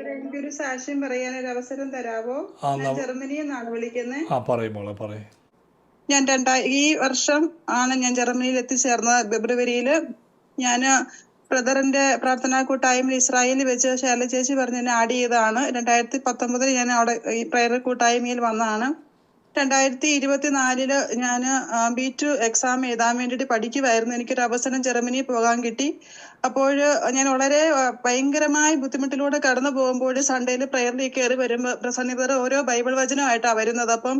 എനിക്കൊരു സാക്ഷ്യം പറയാൻ ഒരു അവസരം തരാവോ? ഞാൻ ജർമ്മനിയിൽ നിന്നാണ് വിളിക്കുന്നത് ആ പറയും മോളെ പറയും. ഞാൻ രണ്ടാ ഈ വർഷം ആണ് ഞാൻ ജർമ്മനിയിൽ എത്തിച്ചേർന്നത്. ഫെബ്രുവരിയിൽ ഞാൻ ബ്രദറിന്റെ പ്രാർത്ഥനാ കൂട്ടായ്മ ഇസ്രായേലിൽ വെച്ച് ശൈല ചേച്ചി പറഞ്ഞ് എന്നെ ആഡ് ചെയ്തതാണ്. രണ്ടായിരത്തി പത്തൊമ്പതിൽ ഞാൻ അവിടെ ഈ പ്രയർ കൂട്ടായ്മയിൽ വന്നതാണ്. രണ്ടായിരത്തി ഇരുപത്തിനാലിൽ ഞാൻ ബി ടു എക്സാം എഴുതാൻ വേണ്ടിയിട്ട് പഠിക്കുമായിരുന്നു എനിക്കൊരു അവസരം ജർമ്മനിയിൽ പോകാൻ കിട്ടി. അപ്പോൾ ഞാൻ വളരെ ഭയങ്കരമായി ബുദ്ധിമുട്ടിലൂടെ കടന്നു പോകുമ്പോൾ സൺഡേയിൽ പ്രയറിലേക്ക് കയറി വരുമ്പോൾ പ്രസന്നിതർ ഓരോ ബൈബിൾ വചനമായിട്ടാണ് വരുന്നത്. അപ്പം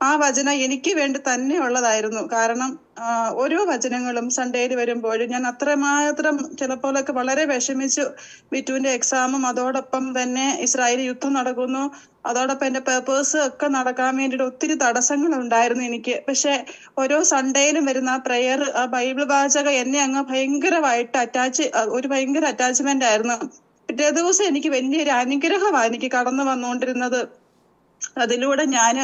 ആ വചന എനിക്ക് വേണ്ടി തന്നെ ഉള്ളതായിരുന്നു. കാരണം ഓരോ വചനങ്ങളും സൺഡേയിൽ വരുമ്പോഴും ഞാൻ അത്രമാത്രം ചിലപ്പോഴൊക്കെ വളരെ വിഷമിച്ചു. ബിറ്റുവിന്റെ എക്സാമും അതോടൊപ്പം തന്നെ ഇസ്രായേൽ യുദ്ധം നടക്കുന്നു. അതോടൊപ്പം എന്റെ പേപ്പേഴ്സ് ഒക്കെ നടക്കാൻ വേണ്ടിയിട്ട് ഒത്തിരി തടസ്സങ്ങൾ ഉണ്ടായിരുന്നു എനിക്ക്. പക്ഷെ ഓരോ സൺഡേയിലും വരുന്ന ആ പ്രയർ ആ ബൈബിൾ വാചക എന്നെ അങ്ങ് ഭയങ്കരമായിട്ട് അറ്റാച്ച് ഒരു ഭയങ്കര അറ്റാച്ച്മെന്റ് ആയിരുന്നു. പിറ്റേ ദിവസം എനിക്ക് വലിയൊരു അനുഗ്രഹമാണ് എനിക്ക് കടന്നു വന്നുകൊണ്ടിരുന്നത്. അതിലൂടെ ഞാൻ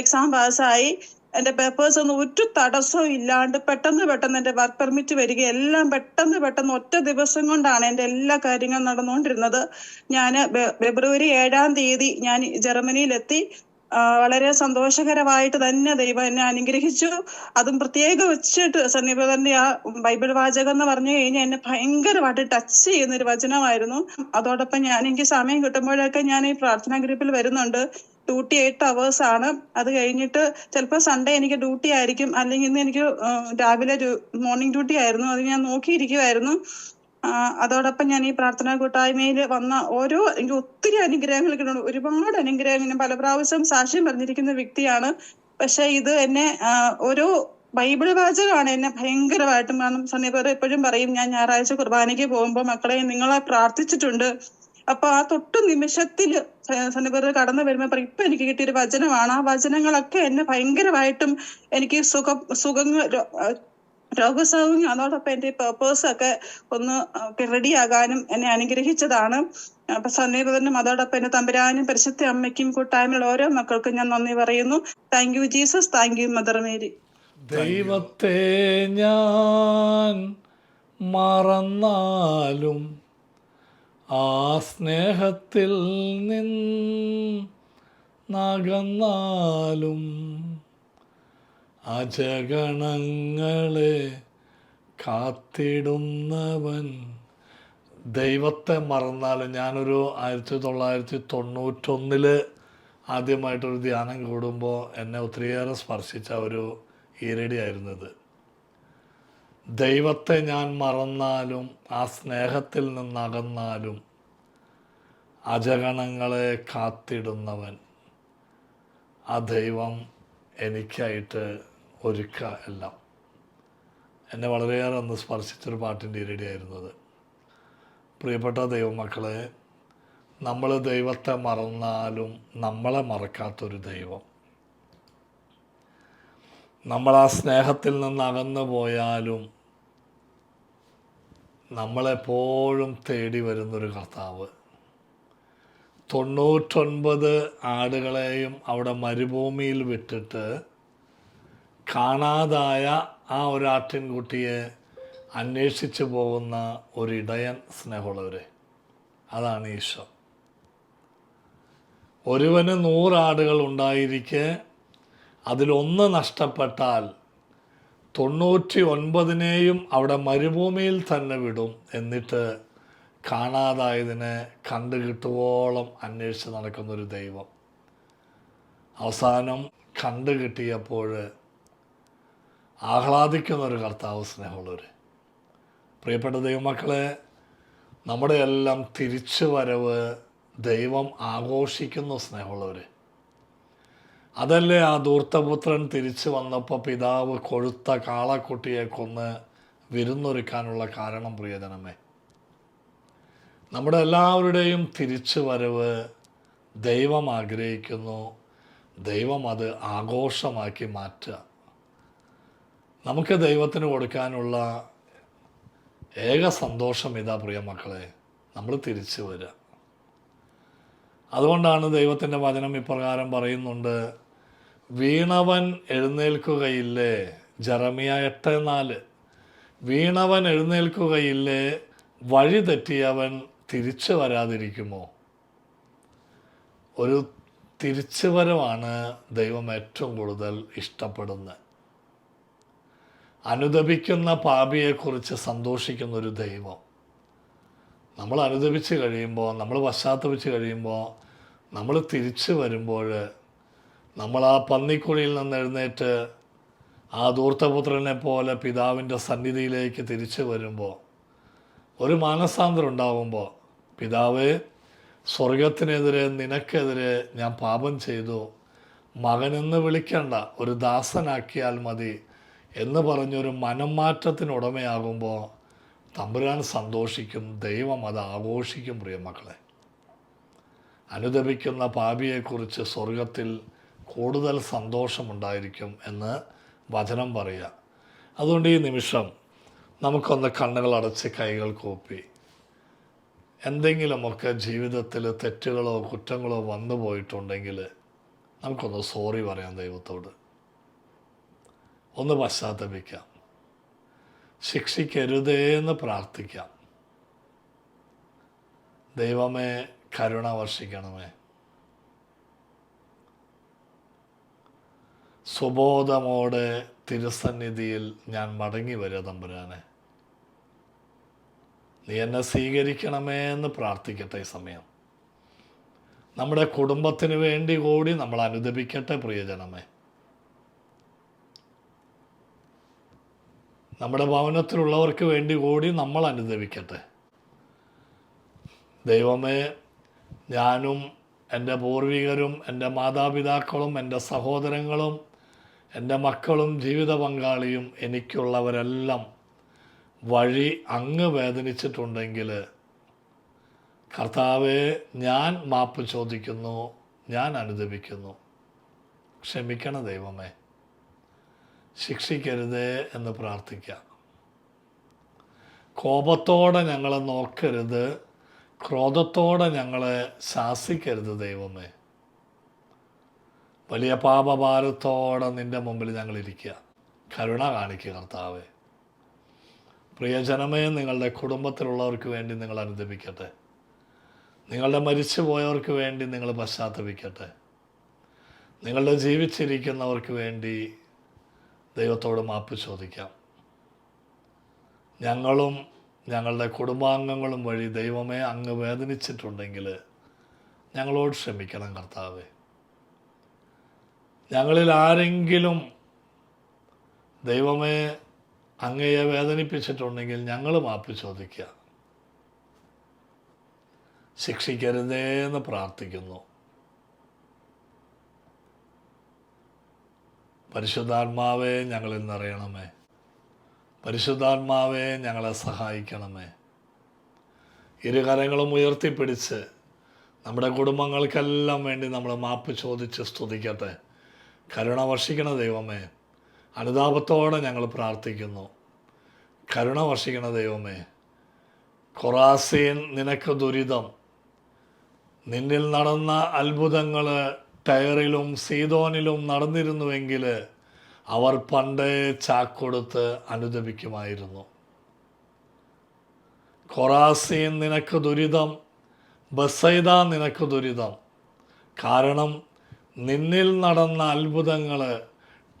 എക്സാം പാസ്സായി. എന്റെ പേപ്പേഴ്സ് ഒന്നും ഒരു തടസ്സവും ഇല്ലാണ്ട് പെട്ടെന്ന് പെട്ടെന്ന് എന്റെ വർക്ക് പെർമിറ്റ് വരിക എല്ലാം പെട്ടെന്ന് പെട്ടെന്ന് ഒറ്റ ദിവസം കൊണ്ടാണ് എന്റെ എല്ലാ കാര്യങ്ങളും നടന്നുകൊണ്ടിരുന്നത്. ഞാൻ ഫെബ്രുവരി ഏഴാം തീയതി ഞാൻ ജർമ്മനിയിലെത്തി. വളരെ സന്തോഷകരമായിട്ട് തന്നെ ദൈവം എന്നെ അനുഗ്രഹിച്ചു. അതും പ്രത്യേകം വെച്ചിട്ട് സന്നിപതന്റെ ആ ബൈബിൾ വാചകം എന്ന് പറഞ്ഞു കഴിഞ്ഞാൽ എന്നെ ഭയങ്കരമായിട്ട് ടച്ച് ചെയ്യുന്ന ഒരു വചനമായിരുന്നു. അതോടൊപ്പം ഞാൻ എനിക്ക് സമയം കിട്ടുമ്പോഴൊക്കെ ഞാൻ ഈ പ്രാർത്ഥനാ ഗ്രൂപ്പിൽ വരുന്നുണ്ട്. ഡ്യൂട്ടി എയ്റ്റ് അവേഴ്സ് ആണ്. അത് കഴിഞ്ഞിട്ട് ചിലപ്പോൾ സൺഡേ എനിക്ക് ഡ്യൂട്ടി ആയിരിക്കും. അല്ലെങ്കിൽ ഇന്ന് എനിക്ക് രാവിലെ മോർണിംഗ് ഡ്യൂട്ടി ആയിരുന്നു. അത് ഞാൻ നോക്കിയിരിക്കുമായിരുന്നു അതോടൊപ്പം ഞാൻ ഈ പ്രാർത്ഥനാ കൂട്ടായ്മയിൽ വന്ന ഓരോ എനിക്ക് ഒത്തിരി അനുഗ്രഹങ്ങൾ കിട്ടുന്നു ഒരുപാട് അനുഗ്രഹങ്ങൾ. ഞാൻ പല പ്രാവശ്യം സാക്ഷ്യം പറഞ്ഞിരിക്കുന്ന വ്യക്തിയാണ്. പക്ഷെ ഇത് എന്നെ ഒരു ബൈബിൾ വാചകമാണ് എന്നെ ഭയങ്കരമായിട്ടും കാരണം സന്നിപർ എപ്പോഴും പറയും ഞാൻ ഞായറാഴ്ച കുർബാനയ്ക്ക് പോകുമ്പോൾ മക്കളെ നിങ്ങളെ പ്രാർത്ഥിച്ചിട്ടുണ്ട്. അപ്പൊ ആ തൊട്ട് നിമിഷത്തിൽ സന്നിപർ കടന്നു വരുമ്പോൾ ഇപ്പൊ എനിക്ക് കിട്ടിയൊരു വചനമാണ്. ആ വചനങ്ങളൊക്കെ എന്നെ ഭയങ്കരമായിട്ടും എനിക്ക് സുഖം സുഖങ്ങൾ രോഗസൗകര്യം അതോടൊപ്പം എന്റെ പേപ്പേഴ്സ് ഒക്കെ ഒന്ന് റെഡിയാകാനും എന്നെ അനുഗ്രഹിച്ചതാണ്. അപ്പൊ സന്നിപതനും അതോടൊപ്പം എന്റെ തമ്പുരാനും പരിശുദ്ധ അമ്മയ്ക്കും കൂട്ടായ്മയുള്ള ഓരോ മക്കൾക്കും ഞാൻ നന്ദി പറയുന്നു. Thank you Jesus thank you mother Mary ദൈവത്തെ ഞാൻ മറന്നാലും ആ സ്നേഹത്തിൽ നിന്നകന്നാലും അജഗണങ്ങളെ കാത്തിടുന്നവൻ ദൈവത്തെ മറന്നാലും ഞാനൊരു ആയിരത്തി തൊള്ളായിരത്തി തൊണ്ണൂറ്റൊന്നിൽ ആദ്യമായിട്ടൊരു ധ്യാനം കൂടുമ്പോൾ എന്നെ ഒത്തിരിയേറെ സ്പർശിച്ച ഒരു ഈരടി ആയിരുന്നത് ദൈവത്തെ ഞാൻ മറന്നാലും ആ സ്നേഹത്തിൽ നിന്നകന്നാലും അജഗണങ്ങളെ കാത്തിടുന്നവൻ ആ ദൈവം എനിക്കായിട്ട് ഒരുക്ക എല്ലാം എന്നെ വളരെയേറെ ഒന്ന് സ്പർശിച്ചൊരു പാട്ടിന്റെ ഇരടിയായിരുന്നത് പ്രിയപ്പെട്ട ദൈവമക്കളെ നമ്മൾ ദൈവത്തെ മറന്നാലും നമ്മളെ മറക്കാത്തൊരു ദൈവം. നമ്മൾ ആ സ്നേഹത്തിൽ നിന്ന് അകന്നു പോയാലും നമ്മളെപ്പോഴും തേടി വരുന്നൊരു കർത്താവ്. തൊണ്ണൂറ്റൊൻപത് ആടുകളെയും അവിടെ മരുഭൂമിയിൽ വിട്ടിട്ട് കാണാതായ ആ ഒരു ആട്ടിൻകുട്ടിയെ അന്വേഷിച്ചു പോകുന്ന ഒരു ഇടയൻ സ്നേഹമുള്ളവരെ അതാണ് ഈശോ. ഒരുവന് നൂറാടുകൾ ഉണ്ടായിരിക്കെ അതിലൊന്ന് നഷ്ടപ്പെട്ടാൽ തൊണ്ണൂറ്റി ഒൻപതിനെയും അവിടെ മരുഭൂമിയിൽ തന്നെ വിടും എന്നിട്ട് കാണാതായതിനെ കണ്ടു കിട്ടുവോളം അന്വേഷിച്ച് നടക്കുന്നൊരു ദൈവം. അവസാനം കണ്ടു കിട്ടിയപ്പോൾ ആഹ്ലാദിക്കുന്നൊരു കർത്താവ് സ്നേഹമുള്ളവർ പ്രിയപ്പെട്ട ദൈവമക്കളെ നമ്മുടെ എല്ലാം തിരിച്ചു വരവ് ദൈവം ആഘോഷിക്കുന്നു സ്നേഹമുള്ളവർ അതല്ലേ ആ ധൂർത്തപുത്രൻ തിരിച്ചു വന്നപ്പോൾ പിതാവ് കൊഴുത്ത കാളക്കുട്ടിയെ കൊന്ന് വിരുന്നൊരുക്കാനുള്ള കാരണം പ്രിയജനമേ. നമ്മുടെ എല്ലാവരുടെയും തിരിച്ചു വരവ് ദൈവം ആഗ്രഹിക്കുന്നു. ദൈവം അത് ആഘോഷമാക്കി മാറ്റുക. നമുക്ക് ദൈവത്തിന് കൊടുക്കാനുള്ള ഏക സന്തോഷം ഇതാ പ്രിയ മക്കളെ. നമ്മൾ തിരിച്ചു വരിക. അതുകൊണ്ടാണ് ദൈവത്തിന്റെ വചനം ഇപ്രകാരം പറയുന്നുണ്ട്. വീണവൻ എഴുന്നേൽക്കുകയില്ലേ? ജറമിയ എട്ട് നാല്. വീണവൻ എഴുന്നേൽക്കുകയില്ലേ? വഴി തെറ്റിയവൻ തിരിച്ചു വരാതിരിക്കുമോ? ഒരു തിരിച്ചുവരവാണ് ദൈവം ഏറ്റവും കൂടുതൽ ഇഷ്ടപ്പെടുന്നത്. അനുദപിക്കുന്ന പാപിയെക്കുറിച്ച് സന്തോഷിക്കുന്ന ഒരു ദൈവം. നമ്മൾ അനുദപിച്ച് കഴിയുമ്പോൾ നമ്മൾ പശ്ചാത്തപിച്ച് കഴിയുമ്പോൾ നമ്മൾ തിരിച്ചു വരുമ്പോൾ നമ്മൾ ആ പന്നിക്കുഴിയിൽ നിന്ന് എഴുന്നേറ്റ് ആ ധൂർത്തപുത്രനെ പോലെ പിതാവിന്റെ സന്നിധിയിലേക്ക് തിരിച്ചു വരുമ്പോൾ ഒരു മാനസാന്തരം ഉണ്ടാകുമ്പോൾ പിതാവേ സ്വർഗത്തിനെതിരെ നിനക്കെതിരെ ഞാൻ പാപം ചെയ്തു. മകനെന്ന് വിളിക്കണ്ട ഒരു ദാസനാക്കിയാൽ മതി എന്ന് പറഞ്ഞൊരു മനംമാറ്റത്തിന് ഉടമയാകുമ്പോൾ തമ്പുരാൻ സന്തോഷിക്കും ദൈവം അത് ആഘോഷിക്കും പ്രിയമക്കളെ അനുദപിക്കുന്ന പാപിയെക്കുറിച്ച് സ്വർഗത്തിൽ കൂടുതൽ സന്തോഷമുണ്ടായിരിക്കും എന്ന് വചനം പറയുക. അതുകൊണ്ട് ഈ നിമിഷം നമുക്കൊന്ന് കണ്ണുകൾ അടച്ച് കൈകൾ കൂപ്പി. എന്തെങ്കിലുമൊക്കെ ജീവിതത്തിൽ തെറ്റുകളോ കുറ്റങ്ങളോ വന്നു പോയിട്ടുണ്ടെങ്കിൽ നമുക്കൊന്ന് സോറി പറയാം ദൈവത്തോട്. ഒന്ന് പശ്ചാത്തപിക്കാം. ശിക്ഷിക്കരുതേ എന്ന് പ്രാർത്ഥിക്കാം. ദൈവമേ കരുണ വർഷിക്കണമേ. സുബോധമോടെ തിരുസന്നിധിയിൽ ഞാൻ മടങ്ങി വരിക തമ്പുരാനെ. നീ എന്നെ സ്വീകരിക്കണമേ എന്ന് പ്രാർത്ഥിക്കട്ടെ ഈ സമയം. നമ്മുടെ കുടുംബത്തിന് വേണ്ടി കൂടി നമ്മൾ അനുദപിക്കട്ടെ പ്രിയജനമേ. നമ്മുടെ ഭവനത്തിലുള്ളവർക്ക് വേണ്ടി കൂടി നമ്മൾ അനുദപിക്കട്ടെ. ദൈവമേ ഞാനും എന്റെ പൂർവികരും എന്റെ മാതാപിതാക്കളും എന്റെ സഹോദരങ്ങളും എന്റെ മക്കളും ജീവിത പങ്കാളിയും എനിക്കുള്ളവരെല്ലാം വഴി അങ്ങ് വേദനിച്ചിട്ടുണ്ടെങ്കിൽ കർത്താവെ ഞാൻ മാപ്പ് ചോദിക്കുന്നു ഞാൻ അനുദപിക്കുന്നു. ക്ഷമിക്കണ ദൈവമേ. ശിക്ഷിക്കരുതേ എന്ന് പ്രാർത്ഥിക്കാം. കോപത്തോടെ ഞങ്ങളെ നോക്കരുത് ക്രോധത്തോടെ ഞങ്ങളെ ശാസിക്കരുത് ദൈവമേ. വലിയ പാപഭാരത്തോടെ നിന്റെ മുമ്പിൽ ഞങ്ങൾ ഇരിക്കുക. കരുണ കാണിക്കുക കർത്താവേ. പ്രിയജനമേ നിങ്ങളുടെ കുടുംബത്തിലുള്ളവർക്ക് വേണ്ടി നിങ്ങൾ അനുദപിക്കട്ടെ. നിങ്ങളുടെ മരിച്ചുപോയവർക്ക് വേണ്ടി നിങ്ങൾ പശ്ചാത്തപിക്കട്ടെ. നിങ്ങളുടെ ജീവിച്ചിരിക്കുന്നവർക്ക് വേണ്ടി ദൈവത്തോട് മാപ്പ് ചോദിക്കാം. ഞങ്ങളും ഞങ്ങളുടെ കുടുംബാംഗങ്ങളും വഴി ദൈവമേ അങ്ങ് വേദനിച്ചിട്ടുണ്ടെങ്കിൽ ഞങ്ങളോട് ക്ഷമിക്കണം കർത്താവേ. ഞങ്ങളിൽ ആരെങ്കിലും ദൈവമേ അങ്ങയെ വേദനിപ്പിച്ചിട്ടുണ്ടെങ്കിൽ ഞങ്ങൾ മാപ്പ് ചോദിക്കുക. ശിക്ഷിക്കരുതേ എന്ന് പ്രാർത്ഥിക്കുന്നു. പരിശുദ്ധാത്മാവേ ഞങ്ങളിൽ നിറയണമേ. പരിശുദ്ധാത്മാവേ ഞങ്ങളെ സഹായിക്കണമേ. ഇരുകരങ്ങളും ഉയർത്തിപ്പിടിച്ച് നമ്മുടെ കുടുംബങ്ങൾക്കെല്ലാം വേണ്ടി നമ്മൾ മാപ്പ് ചോദിച്ച് സ്തുതിക്കട്ടെ. കരുണ വർഷിക്കണ ദൈവമേ അനുതാപത്തോടെ ഞങ്ങൾ പ്രാർത്ഥിക്കുന്നു. കരുണ വർഷിക്കണ ദൈവമേ കൊറാസീൻ നിനക്ക് ദുരിതം. നിന്നിൽ നടന്ന അത്ഭുതങ്ങൾ ടയറിലും സീതോനിലും നടന്നിരുന്നുവെങ്കിൽ അവർ പണ്ടേ ചാക്കൊടുത്ത് അനുദപിക്കുമായിരുന്നു. കൊറാസീൻ നിനക്ക് ദുരിതം ബസൈദ നിനക്ക് ദുരിതം. കാരണം നിന്നിൽ നടന്ന അത്ഭുതങ്ങൾ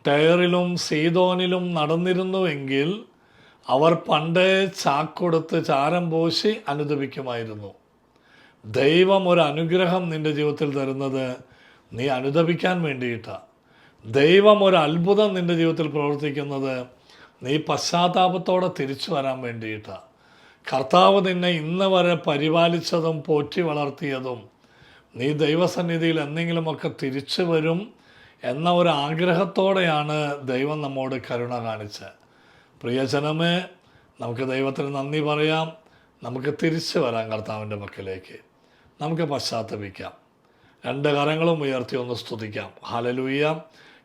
ടയറിലും സീതോനിലും നടന്നിരുന്നുവെങ്കിൽ അവർ പണ്ടേ ചാക്കൊടുത്ത് ചാരം പോശി അനുദപിക്കുമായിരുന്നു. ദൈവം ഒരു അനുഗ്രഹം നിന്റെ ജീവിതത്തിൽ തരുന്നത് നീ അനുദപിക്കാൻ വേണ്ടിയിട്ടാണ് ദൈവം ഒരു അത്ഭുതം നിന്റെ ജീവിതത്തിൽ പ്രവർത്തിക്കുന്നത് നീ പശ്ചാത്താപത്തോടെ തിരിച്ചു വരാൻ വേണ്ടിയിട്ടാണ് കർത്താവ് നിന്നെ ഇന്ന് വരെ പരിപാലിച്ചതും പോറ്റി വളർത്തിയതും നീ ദൈവസന്നിധിയിൽ എന്തെങ്കിലുമൊക്കെ തിരിച്ചു വരും എന്ന ഒരു ആഗ്രഹത്തോടെയാണ് ദൈവം നമ്മോട് കരുണ കാണിച്ചത്. പ്രിയജനമേ നമുക്ക് ദൈവത്തിന് നന്ദി പറയാം. നമുക്ക് തിരിച്ചു വരാം കർത്താവിന്റെ മക്കളിലേക്ക് നമുക്ക് പശ്ചാത്തപിക്കാം. രണ്ട് കരങ്ങളും ഉയർത്തി ഒന്ന് സ്തുതിക്കാം. ഹലലൂയ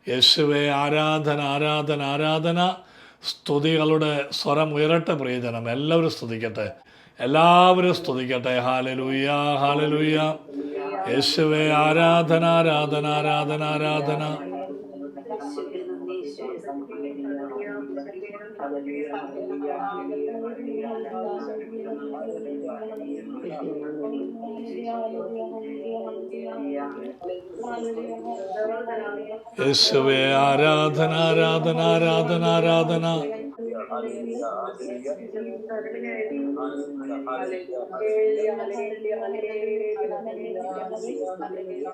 യേശുവെ ആരാധന ആരാധന ആരാധന. സ്തുതികളുടെ സ്വരം ഉയരട്ടെ പ്രിയജനം എല്ലാവരും സ്തുതിക്കട്ടെ. എല്ലാവരും സ്തുതിക്കട്ടെ. ഹാലലൂയ ഹാലലൂയ യേശുവെ ആരാധന ആരാധന ആരാധന ആരാധന. യേശുവേ ആരാധന ആരാധന ആരാധന ആരാധന. Hallelujah hallelujah hallelujah hallelujah